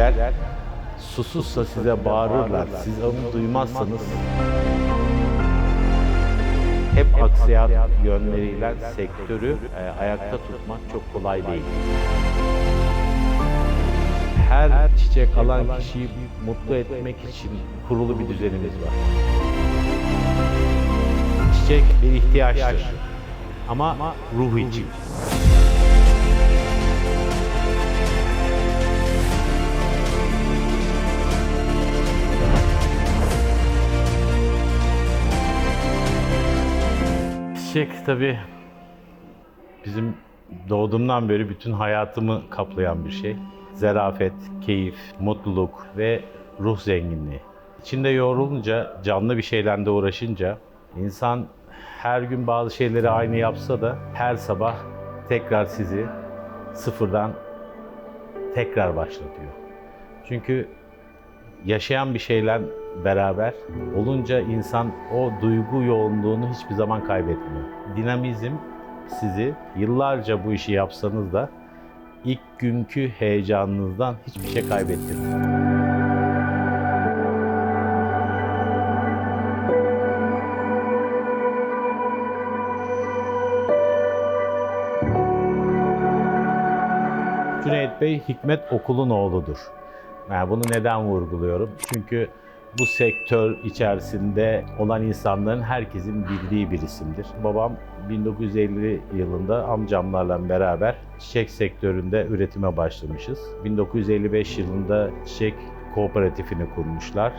çiçekler susuzsa size bağırırlar. Siz onu duymazsanız hep aksayan yönleriyle sektörü e, ayakta tutmak çok kolay değil. Her çiçek alan kişiyi mutlu etmek için kurulu bir düzenimiz var. Çiçek bir ihtiyaçtır ama ruh için. Çiçek tabii bizim doğduğumdan beri bütün hayatımı kaplayan bir şey. Zerafet, keyif, mutluluk ve ruh zenginliği. İçinde yoğrulunca, canlı bir şeylerle uğraşınca insan her gün bazı şeyleri aynı yapsa da her sabah tekrar sizi sıfırdan tekrar başlatıyor. Çünkü yaşayan bir şeyle beraber olunca insan o duygu yoğunluğunu hiçbir zaman kaybetmiyor. Dinamizm sizi yıllarca bu işi yapsanız da ilk günkü heyecanınızdan hiçbir şey kaybettirmiyor. Cüneyt Bey Hikmet Okul'un oğludur. Yani bunu neden vurguluyorum? Çünkü bu sektör içerisinde olan insanların herkesin bildiği bir isimdir. Babam 1950 yılında amcamlarla beraber çiçek sektöründe üretime başlamışız. 1955 yılında çiçek kooperatifini kurmuşlar.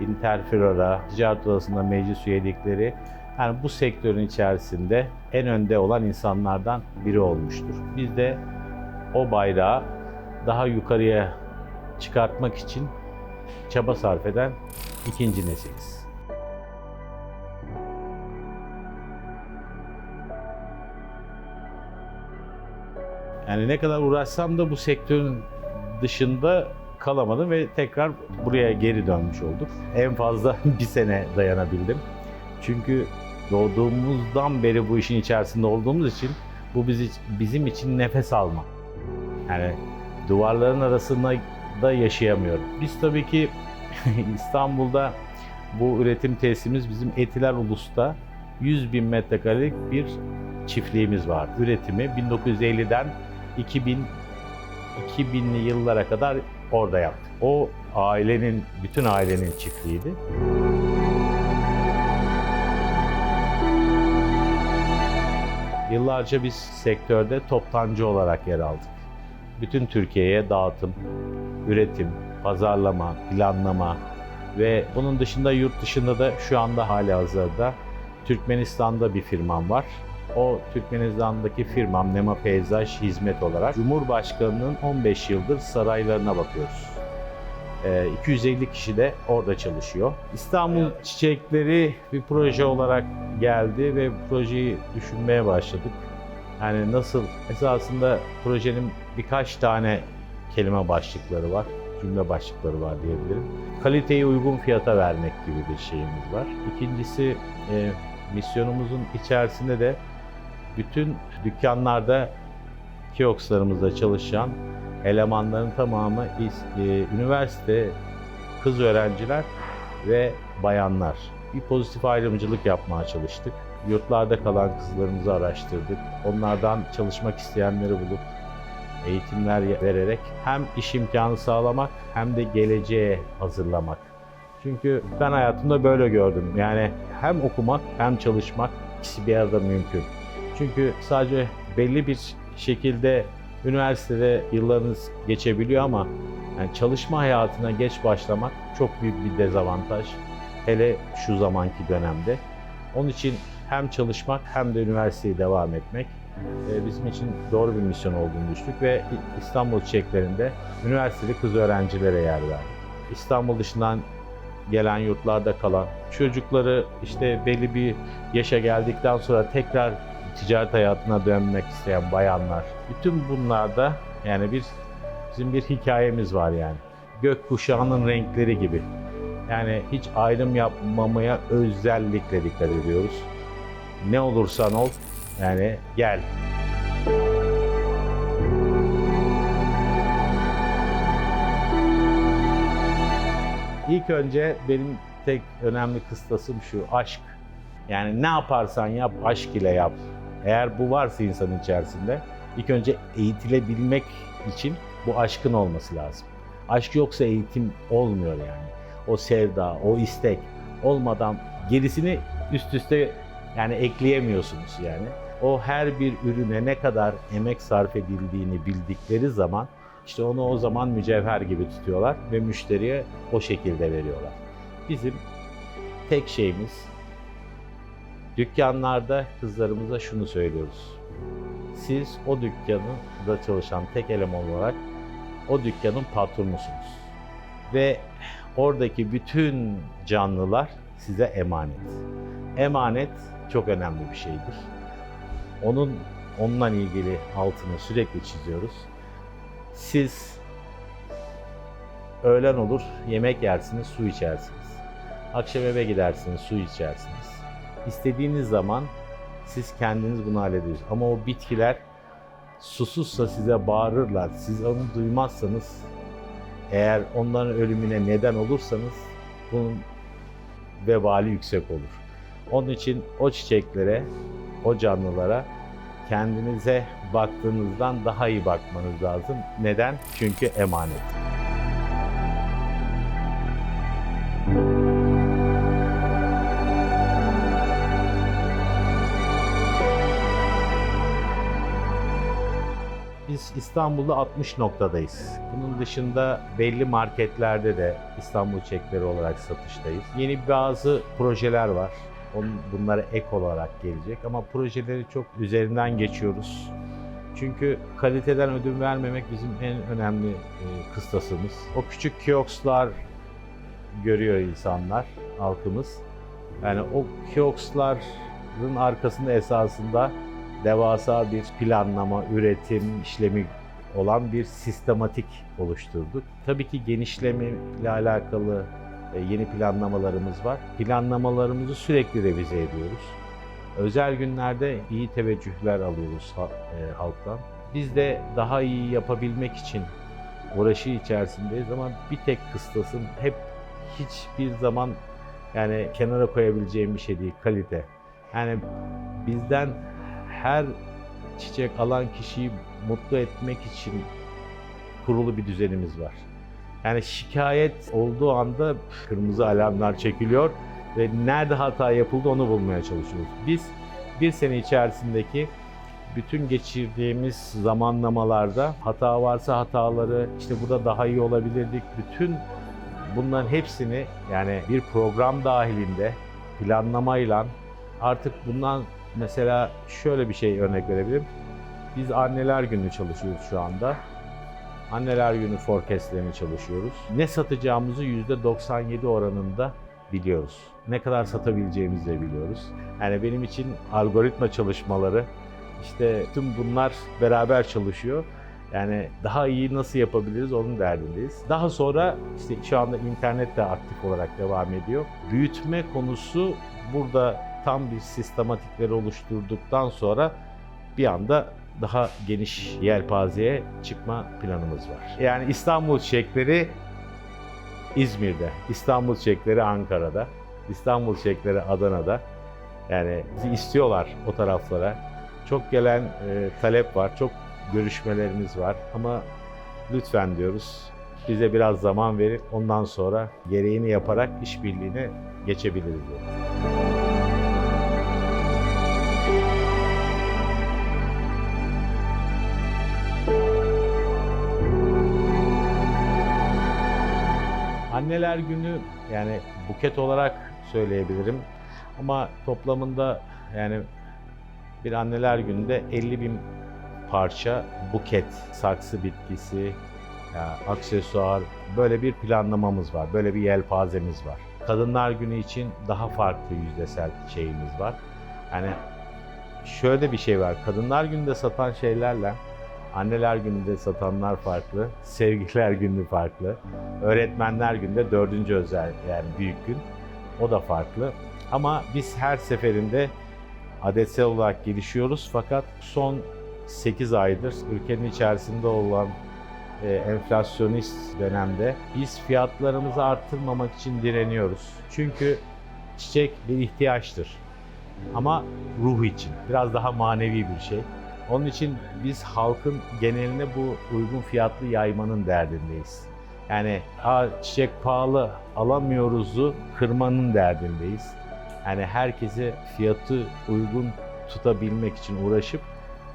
Interflora, Ticaret Odası'nda meclis üyelikleri yani bu sektörün içerisinde en önde olan insanlardan biri olmuştur. Biz de o bayrağı daha yukarıya çıkartmak için çaba sarf eden ikinci nesiliz. Yani ne kadar uğraşsam da bu sektörün dışında kalamadım ve tekrar buraya geri dönmüş olduk. En fazla bir sene dayanabildim. Çünkü doğduğumuzdan beri bu işin içerisinde olduğumuz için bu bizi, bizim için nefes alma. Yani duvarların arasında da yaşayamıyorum. Biz tabii ki İstanbul'da bu üretim tesisimiz bizim Etiler Ulus'ta 100 bin metrekarelik bir çiftliğimiz var. Üretimi 1950'den 2000 2000'li yıllara kadar orada yaptık. O ailenin, bütün ailenin çiftliğiydi. Yıllarca biz sektörde toptancı olarak yer aldık. Bütün Türkiye'ye dağıtım, üretim, pazarlama, planlama ve bunun dışında yurt dışında da şu anda hali hazırda Türkmenistan'da bir firmam var. O Türkmenistan'daki firmam Nema Peyzaj Hizmet olarak Cumhurbaşkanı'nın 15 yıldır saraylarına bakıyoruz. Ee, 250 kişi de orada çalışıyor. İstanbul Çiçekleri bir proje olarak geldi ve projeyi düşünmeye başladık. Yani nasıl esasında projenin birkaç tane kelime başlıkları var, cümle başlıkları var diyebilirim. Kaliteyi uygun fiyata vermek gibi bir şeyimiz var. İkincisi e, misyonumuzun içerisinde de bütün dükkanlarda kiosklarımızda çalışan elemanların tamamı e, üniversite kız öğrenciler ve bayanlar. Bir pozitif ayrımcılık yapmaya çalıştık. Yurtlarda kalan kızlarımızı araştırdık. Onlardan çalışmak isteyenleri bulup eğitimler vererek hem iş imkanı sağlamak hem de geleceğe hazırlamak. Çünkü ben hayatımda böyle gördüm. Yani hem okumak hem çalışmak ikisi bir arada mümkün. Çünkü sadece belli bir şekilde üniversitede yıllarınız geçebiliyor ama yani çalışma hayatına geç başlamak çok büyük bir dezavantaj. Hele şu zamanki dönemde. Onun için hem çalışmak hem de üniversiteye devam etmek e, bizim için doğru bir misyon olduğunu düştük ve İstanbul Çiçeklerinde üniversiteli kız öğrencilere yer verdik. İstanbul dışından gelen yurtlarda kalan çocukları işte belli bir yaşa geldikten sonra tekrar ticaret hayatına dönmek isteyen bayanlar. Bütün bunlarda yani bir bizim bir hikayemiz var yani. Gökkuşağının renkleri gibi. Yani hiç ayrım yapmamaya özellikle dikkat ediyoruz. Ne olursan ol yani gel. İlk önce benim tek önemli kıstasım şu aşk. Yani ne yaparsan yap aşk ile yap. Eğer bu varsa insanın içerisinde ilk önce eğitilebilmek için bu aşkın olması lazım. Aşk yoksa eğitim olmuyor yani. O sevda, o istek olmadan gerisini üst üste yani ekleyemiyorsunuz yani. O her bir ürüne ne kadar emek sarf edildiğini bildikleri zaman işte onu o zaman mücevher gibi tutuyorlar ve müşteriye o şekilde veriyorlar. Bizim tek şeyimiz dükkanlarda kızlarımıza şunu söylüyoruz. Siz o dükkanı da çalışan tek eleman olarak o dükkanın patronusunuz. Ve oradaki bütün canlılar size emanet. Emanet çok önemli bir şeydir. Onun onunla ilgili altını sürekli çiziyoruz. Siz öğlen olur, yemek yersiniz, su içersiniz. Akşam eve gidersiniz, su içersiniz. İstediğiniz zaman siz kendiniz bunu hallediyorsunuz. Ama o bitkiler susuzsa size bağırırlar. Siz onu duymazsanız, eğer onların ölümüne neden olursanız bunun vebali yüksek olur. Onun için o çiçeklere, o canlılara kendinize baktığınızdan daha iyi bakmanız lazım. Neden? Çünkü emanet. Biz İstanbul'da 60 noktadayız. Bunun dışında belli marketlerde de İstanbul çekleri olarak satıştayız. Yeni bazı projeler var. Onun, bunlara ek olarak gelecek ama projeleri çok üzerinden geçiyoruz. Çünkü kaliteden ödün vermemek bizim en önemli e, kıstasımız. O küçük kiosklar görüyor insanlar, halkımız. Yani o kioskların arkasında esasında devasa bir planlama, üretim işlemi olan bir sistematik oluşturduk. Tabii ki genişleme ile alakalı yeni planlamalarımız var. Planlamalarımızı sürekli revize ediyoruz. Özel günlerde iyi teveccühler alıyoruz e, halktan. Biz de daha iyi yapabilmek için uğraşı içerisindeyiz ama bir tek kıstasım hep hiçbir zaman yani kenara koyabileceğim bir şey değil kalite. Yani bizden her çiçek alan kişiyi mutlu etmek için kurulu bir düzenimiz var. Yani şikayet olduğu anda kırmızı alarmlar çekiliyor ve nerede hata yapıldı onu bulmaya çalışıyoruz. Biz bir sene içerisindeki bütün geçirdiğimiz zamanlamalarda hata varsa hataları işte burada daha iyi olabilirdik. Bütün bunların hepsini yani bir program dahilinde planlamayla artık bundan mesela şöyle bir şey örnek verebilirim. Biz anneler günü çalışıyoruz şu anda. Anneler günü forecastlerini çalışıyoruz. Ne satacağımızı %97 oranında biliyoruz. Ne kadar satabileceğimizi de biliyoruz. Yani benim için algoritma çalışmaları işte tüm bunlar beraber çalışıyor. Yani daha iyi nasıl yapabiliriz onun derdindeyiz. Daha sonra işte şu anda internet de aktif olarak devam ediyor. Büyütme konusu burada tam bir sistematikleri oluşturduktan sonra bir anda daha geniş yelpazeye çıkma planımız var. Yani İstanbul çiçekleri İzmir'de, İstanbul çiçekleri Ankara'da, İstanbul çiçekleri Adana'da. Yani bizi istiyorlar o taraflara. Çok gelen e, talep var, çok görüşmelerimiz var ama lütfen diyoruz bize biraz zaman verin ondan sonra gereğini yaparak işbirliğine geçebiliriz diyoruz. Anneler günü yani buket olarak söyleyebilirim ama toplamında yani bir anneler gününde 50 bin parça buket, saksı bitkisi, ya aksesuar böyle bir planlamamız var. Böyle bir yelpazemiz var. Kadınlar günü için daha farklı yüzdesel şeyimiz var. Yani şöyle bir şey var. Kadınlar gününde satan şeylerle Anneler gününde satanlar farklı, sevgililer günü farklı, öğretmenler günde dördüncü özel yani büyük gün o da farklı. Ama biz her seferinde adetsel olarak gelişiyoruz fakat son 8 aydır ülkenin içerisinde olan e, enflasyonist dönemde biz fiyatlarımızı arttırmamak için direniyoruz. Çünkü çiçek bir ihtiyaçtır. Ama ruh için. Biraz daha manevi bir şey. Onun için biz halkın geneline bu uygun fiyatlı yaymanın derdindeyiz. Yani Aa, çiçek pahalı alamıyoruz'u kırmanın derdindeyiz. Yani herkese fiyatı uygun tutabilmek için uğraşıp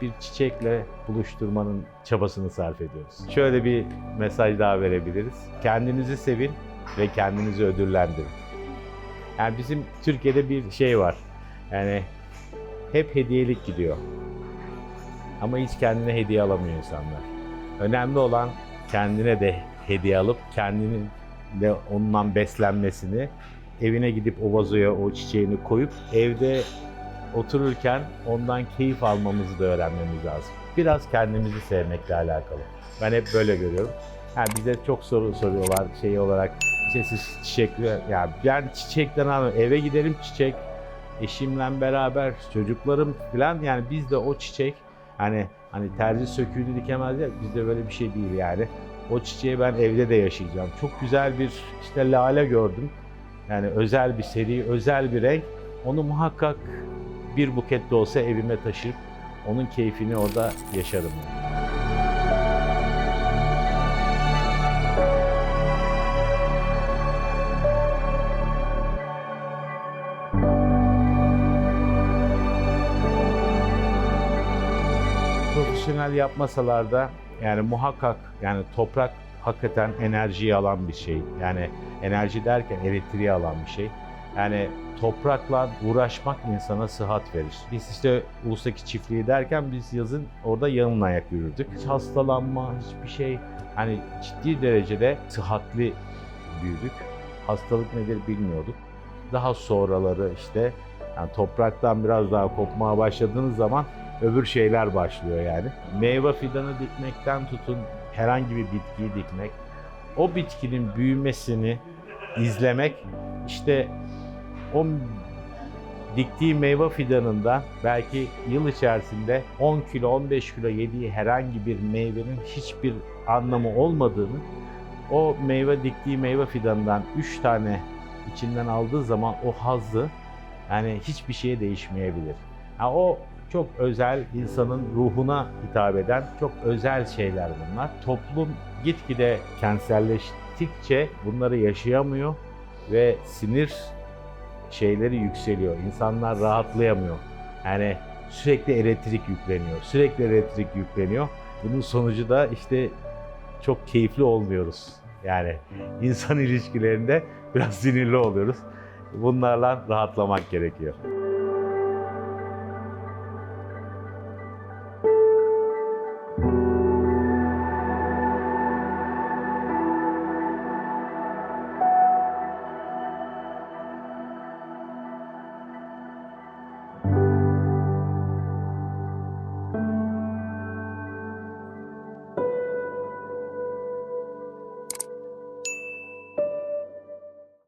bir çiçekle buluşturmanın çabasını sarf ediyoruz. Şöyle bir mesaj daha verebiliriz. Kendinizi sevin ve kendinizi ödüllendirin. Yani bizim Türkiye'de bir şey var. Yani hep hediyelik gidiyor. Ama hiç kendine hediye alamıyor insanlar. Önemli olan kendine de hediye alıp kendinin de ondan beslenmesini, evine gidip o vazoya o çiçeğini koyup evde otururken ondan keyif almamızı da öğrenmemiz lazım. Biraz kendimizi sevmekle alakalı. Ben hep böyle görüyorum. Yani bize çok soru soruyorlar şey olarak. İşte siz çiçekler, yani ben çiçekten anlıyorum. Eve giderim çiçek, eşimle beraber çocuklarım falan yani biz de o çiçek hani hani terzi söküğünü dikemez ya bizde böyle bir şey değil yani. O çiçeği ben evde de yaşayacağım. Çok güzel bir işte lale gördüm. Yani özel bir seri, özel bir renk. Onu muhakkak bir buket de olsa evime taşıyıp onun keyfini orada yaşarım. yani. Profesyonel yapmasalar da yani muhakkak yani toprak hakikaten enerjiyi alan bir şey. Yani enerji derken elektriği alan bir şey. Yani toprakla uğraşmak insana sıhhat verir. Biz işte ulusaki çiftliği derken biz yazın orada yalın ayak yürürdük. Hiç hastalanma, hiçbir şey hani ciddi derecede sıhhatli büyüdük. Hastalık nedir bilmiyorduk. Daha sonraları işte yani topraktan biraz daha kopmaya başladığınız zaman öbür şeyler başlıyor yani. Meyve fidanı dikmekten tutun herhangi bir bitkiyi dikmek, o bitkinin büyümesini izlemek işte o diktiği meyve fidanından belki yıl içerisinde 10 kilo 15 kilo yediği herhangi bir meyvenin hiçbir anlamı olmadığını o meyve diktiği meyve fidanından 3 tane içinden aldığı zaman o hazzı yani hiçbir şeye değişmeyebilir. Yani o çok özel, insanın ruhuna hitap eden çok özel şeyler bunlar. Toplum gitgide kentselleştikçe bunları yaşayamıyor ve sinir şeyleri yükseliyor. İnsanlar rahatlayamıyor. Yani sürekli elektrik yükleniyor. Sürekli elektrik yükleniyor. Bunun sonucu da işte çok keyifli olmuyoruz. Yani insan ilişkilerinde biraz sinirli oluyoruz. Bunlarla rahatlamak gerekiyor.